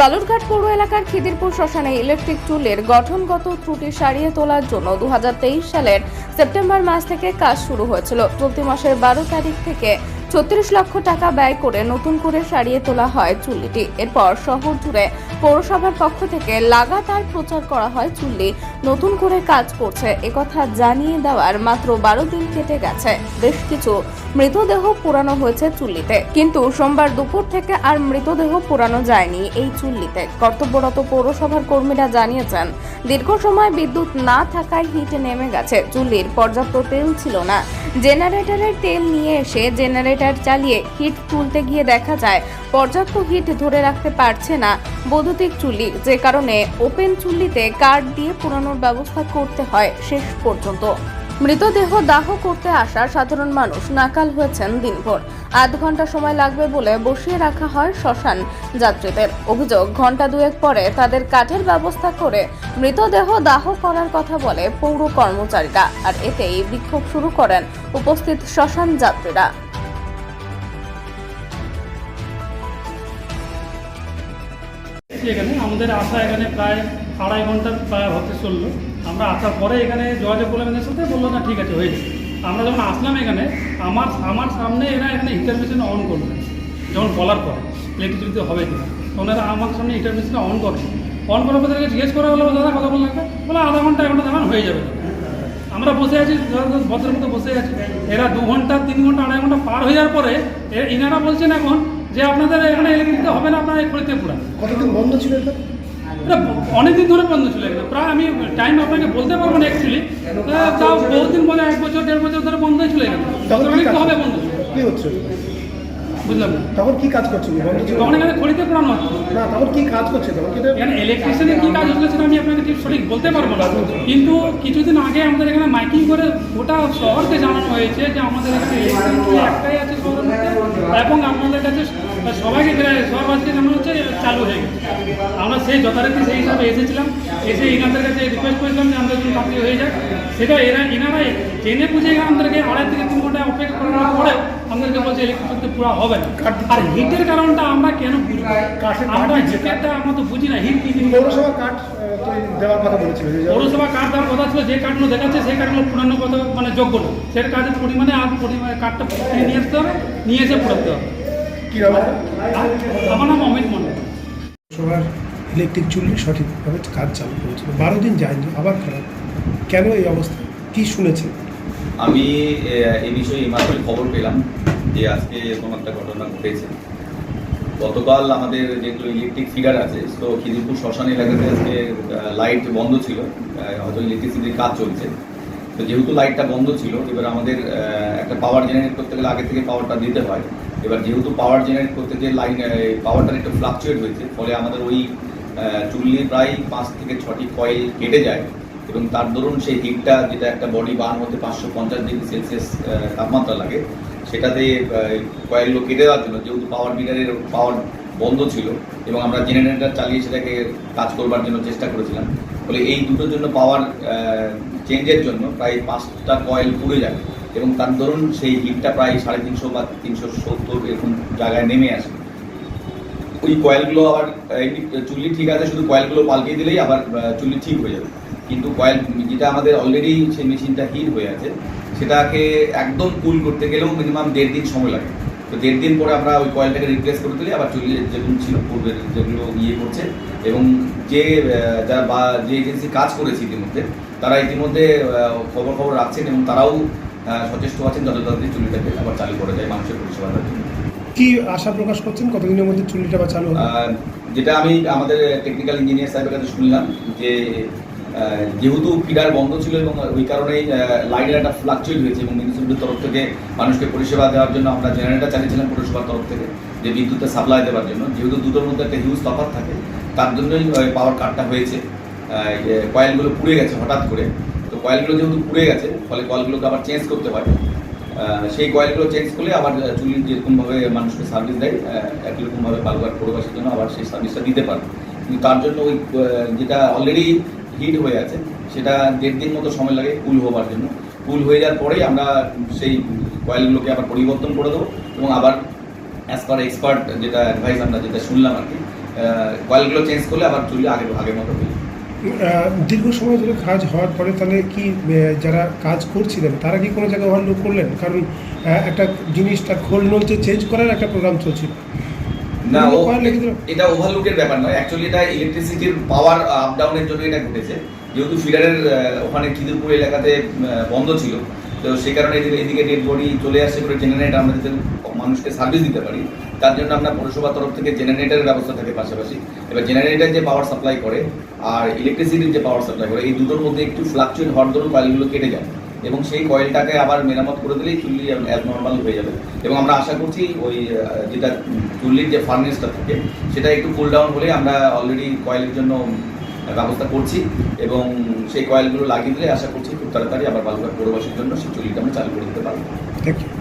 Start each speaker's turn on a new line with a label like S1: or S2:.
S1: বালুরঘাট পৌর এলাকার খিদিরপুর শ্মশানে ইলেকট্রিক চুলের গঠনগত ত্রুটি সারিয়ে তোলার জন্য দু হাজার তেইশ সালের সেপ্টেম্বর মাস থেকে কাজ শুরু হয়েছিল। চলতি মাসের বারো তারিখ থেকে ছত্রিশ লক্ষ টাকা ব্যয় করে নতুন করে সারিয়ে তোলা হয় চুল্লিটি। এরপর শহর জুড়ে পৌরসভার পক্ষ থেকে লাগাতার প্রচার করা হয় চুল্লি। নতুন করে কাজ করছে একথা জানিয়ে দেওয়ার মাত্র বারো দিন কেটে গেছে। বেশ কিছু মৃতদেহ পোড়ানো হয়েছে চুল্লিতে। কিন্তু সোমবার দুপুর থেকে আর মৃতদেহ পোড়ানো যায়নি এই চুল্লিতে। কর্তব্যরত পৌরসভার কর্মীরা জানিয়েছেন, দীর্ঘ সময় বিদ্যুৎ না থাকায় হিট নেমে গেছে। চুল্লির পর্যাপ্ত তেল ছিল না। জেনারেটরের তেল নিয়ে এসে জেনারেটর চালিয়ে হিট তুলতে গিয়ে দেখা যায়, পর্যাপ্ত হিট ধরে রাখতে পারছে না বৈদ্যুতিক চুল্লি যে কারণে ওপেন চুল্লিতে কার্ড দিয়ে পুরানোর ব্যবস্থা করতে হয় শেষ পর্যন্ত। মৃতদেহ দাহ করতে আসা সাধারণ মানুষ নাকাল হয়েছেন দিনভর। আধ ঘণ্টা সময় লাগবে বলে বসিয়ে রাখা হয় শ্মশান যাত্রীদের। অভিযোগ ঘণ্টা দুয়েক পরে তাদের কাঠের ব্যবস্থা করে মৃতদেহ দাহ করার কথা বলে পৌর কর্মচারীরা। আর এতেই বিক্ষোভ শুরু করেন উপস্থিত শ্মশান যাত্রীরা।
S2: এখানে আমাদের আসা এখানে প্রায় আড়াই ঘণ্টা প্রায় হতে চলল। আমরা আসার পরে এখানে যোগাযোগ করলাম, এদের সাথে বলল, না, ঠিক আছে হয়েছে আমরা যখন আসলাম এখানে, আমার আমার সামনে এরা এখানে হিটার মেশিন অন করল। যখন বলার পরে ইলেকট্রিসিটি হবে কিনা? এরা আমার সামনে হিটার মেশিন অন করে অন করার পর তাদেরকে জিজ্ঞেস করা হলো, দাদা বলতে লাগবে বলে আধা ঘণ্টা, এক ঘণ্টা হয়ে যাবে। আমরা বসে আছি ভদ্রের মতো বসে আছি। এরা দু ঘণ্টা, তিন ঘণ্টা, আড়াই ঘণ্টা পার হয়ে যাওয়ার পরে ইনারা বলছেন এখন যে আপনাদের এখানে ইলেকট্রিসিটি হবে না, আপনারা এই খড়িতে পুরা।
S3: কতদিন বন্ধ ছিল এটা?
S2: এটা অনেকদিন ধরে বন্ধ ছিল এগুলো প্রায় আমি টাইম আপনাকে বলতে পারব না অ্যাকচুয়ালি তাও বহুদিন বলে এক বছর দেড় বছর ধরে বন্ধ ছিল
S3: তখন
S2: হবে বন্ধ
S3: কি হচ্ছে?
S2: বুঝলাম
S3: তখন কি কাজ করছিল বন্ধ ছিল?
S2: তখন এখানে খড়িতে পড়ানো
S3: না তখন কি কাজ করছে? তখন
S2: এখানে ইলেকট্রিশিয়ানের কী কাজ হচ্ছিল সেটা আমি আপনাকে ঠিক সঠিক বলতে পারব না। কিন্তু কিছুদিন আগে আমাদের এখানে মাইকিং করে গোটা শহরকে জানানো হয়েছে যে আমাদের এখানে একটাই আছে শহরের মধ্যে। এবং আপনাদের কাছে সবাইকে সবার শহরবাসীকে জানানো হচ্ছে চালু হয়ে গেছে। আমরা সেই যথারীতি সেই হিসাবে এসেছিলাম। এসে এনাদের কাছে রিকোয়েস্ট করেছিলাম যে আমরা যদি হয়ে যায় সেটা এরা এনারা জেনে বুঝে আমাদেরকে আড়াই থেকে তিন ঘন্টায় অপেক্ষা করে করার পরে আমাদেরকে বলছে ইলেকট্রিসিটি পুরো হবে না। আর হিটের কারণটা আমরা কেন
S3: কাঠের
S2: আমরা হিটেরটা আমরা তো বুঝি না হিট কি জিনিস?
S3: পৌরসভা কাঠ দেওয়ার কথা বলেছিল
S2: পৌরসভা কাঠ দেওয়ার কথা ছিল যে কাঠগুলো দেখাচ্ছে সেই কাঠগুলো পুরানো কথা মানে যোগ্য না। সেই কাঠের পরিমাণে আর পরিমাণে কাঠটা নিয়ে আসতে হবে নিয়ে এসে পুরাতে হবে।
S3: কি নাম
S2: আমার নাম অমিত মন্ডল
S3: সবার ইলেকট্রিক চুল্লি সঠিকভাবে কাজ চালু করেছিল। বারো দিন যায়নি আবার খারাপ কেন এই অবস্থা? কি শুনেছেন?
S4: আমি, এ- এই বিষয়ে এইমাত্রই খবর পেলাম যে আজকে এরকম একটা ঘটনা ঘটেছে। গতকাল আমাদের যেগুলো ইলেকট্রিক ফিগার আছে তো খিদিরপুর শ্মশান এলাকাতে আজকে লাইট বন্ধ ছিল। হয়তো ইলেকট্রিসিটির কাজ চলছে। তো যেহেতু লাইটটা বন্ধ ছিল, এবার আমাদের একটা পাওয়ার জেনারেট করতে গেলে আগে থেকে পাওয়ারটা দিতে হয়। এবার যেহেতু পাওয়ার জেনারেট করতে গিয়ে লাইন পাওয়ারটা একটু ফ্লাকচুয়েট হয়েছে, ফলে আমাদের ওই চুল্লি প্রায় পাঁচ থেকে ছটি কয়েল কেটে যায়। এবং তার দরুন সেই হিটটা, যেটা একটা বডি বার্ন হতে পাঁচশো পঞ্চাশ ডিগ্রি সেলসিয়াস তাপমাত্রা লাগে, সেটাতে কয়েলগুলো কেটে দেওয়ার জন্য, যেহেতু পাওয়ার মিটারের পাওয়ার বন্ধ ছিল, এবং আমরা জেনারেটর চালিয়ে সেটাকে কাজ করবার জন্য চেষ্টা করেছিলাম, ফলে এই দুটোর জন্য পাওয়ার চেঞ্জের জন্য প্রায় পাঁচটা কয়েল পুড়ে যায়, এবং তার দরুন সেই হিটটা প্রায় সাড়ে তিনশো বা তিনশো সত্তর এরকম জায়গায় নেমে আসে। ওই কয়েলগুলো আবার চুল্লি ঠিক আছে, শুধু কয়েলগুলো পাল্টিয়ে দিলেই আবার চুল্লি ঠিক হয়ে যাবে। কিন্তু কয়েল যেটা আমাদের অলরেডি সেই মেশিনটা হিট হয়ে আছে সেটাকে একদম কুল করতে গেলেও মিনিমাম দেড় দিন সময় লাগে। তো দেড় দিন পরে আমরা ওই কয়েলটাকে রিপ্লেস করে তুলি আবার চুল্লি যেগুলো ছিল পূর্বের যেগুলো ইয়ে করছে। এবং যে যারা বা যে এজেন্সি কাজ করেছে ইতিমধ্যে তারা ইতিমধ্যে খবর খবর রাখছেন এবং তারাও সচেষ্ট আছেন যত তাড়াতাড়ি চুল্লিটাকে আবার চালু করা যায় মানুষের পরিষেবা দেওয়ার জন্য।
S3: কি আশা প্রকাশ করছেন? কতদিনের মধ্যে চুল্লিটা বা চালু
S4: যেটা আমি আমাদের টেকনিক্যাল ইঞ্জিনিয়ার সাহেবের কাছে শুনলাম যে যেহেতু ফিডার বন্ধ ছিল এবং ওই কারণেই লাইনের একটা ফ্লাকচুয়েট হয়েছে এবং মিউনিসিপ্যালিটির তরফ থেকে মানুষকে পরিষেবা দেওয়ার জন্য আমরা জেনারেটর চালিয়েছিলাম পৌরসভার তরফ থেকে যে বিদ্যুতের সাপ্লাই দেওয়ার জন্য। যেহেতু দুটোর মধ্যে একটা হিউজ তফাৎ থাকে তার জন্যই পাওয়ার কাটটা হয়েছে। কয়েলগুলো পুড়ে গেছে হঠাৎ করে। তো কয়েলগুলো যেহেতু পুড়ে গেছে ফলে কয়েলগুলোকে আবার চেঞ্জ করতে আহ, সেই কয়েলগুলো চেঞ্জ করলে আবার চুলি যেরকমভাবে মানুষকে সার্ভিস দেয় আহ, একই রকমভাবে বালুঘাট পরিবাসের জন্য আবার সেই সার্ভিসটা দিতে পারবে। কিন্তু তার জন্য ওই যেটা অলরেডি হিট হয়ে আছে। সেটা দেড় দিন মতো সময় লাগে কুল হওয়ার জন্য। কুল হয়ে যাওয়ার পরেই আমরা সেই কয়েলগুলোকে আবার পরিবর্তন করে দেবো এবং আবার অ্যাজ পার এক্সপার্ট যেটা অ্যাডভাইস আমরা যেটা শুনলাম আর কি কয়েলগুলো চেঞ্জ করলে আবার চুল্লি আগের আগের মতো হয়ে
S3: দীর্ঘ সময় ধরে কাজ হওয়ার পরে তাহলে কি যারা কাজ করছিলেন, তারা কি কোনো জায়গায় ওভারলোড করলেন? কারণ একটা জিনিসটা খোল নলছে চেঞ্জ করার একটা প্রোগ্রাম চলছিল।
S4: না ও? এটা ওভারলুকের ব্যাপার নয়। অ্যাকচুয়ালি এটা ইলেকট্রিসিটির পাওয়ার আপ ডাউনের জন্য এটা ঘটেছে। যেহেতু ফিডারের ওখানে খিদিরপুর এলাকাতে বন্ধ ছিল তো সেই কারণে এদিকে ডেড বডি চলে আসছে করে জেনারেটর আমরা যাতে মানুষকে সার্ভিস দিতে পারি তার জন্য আমরা পৌরসভার তরফ থেকে জেনারেটরের ব্যবস্থা থাকে পাশাপাশি। এবার জেনারেটর যে পাওয়ার সাপ্লাই করে আর ইলেকট্রিসিটির যে পাওয়ার সাপ্লাই করে এই দুটোর মধ্যে একটু ফ্লাকচুয়েট হওয়ার দরুন কয়েলগুলো কেটে যায়। এবং সেই কয়েলটাকে আবার মেরামত করে দিলেই চুল্লি অ্যাবনর্মাল হয়ে যাবে। এবং আমরা আশা করছি ওই যেটা চুল্লির যে ফার্নেসটা থাকে, সেটা একটু কুল ডাউন হলে আমরা অলরেডি কয়েলের জন্য ব্যবস্থা করছি এবং সেই কয়েলগুলো লাগিয়ে দিলে আশা করছি খুব তাড়াতাড়ি আবার বালুঘাট পৌরবাসীর জন্য সেই চুল্লিটা আমরা চালু করে দিতে পারব।
S3: Thank you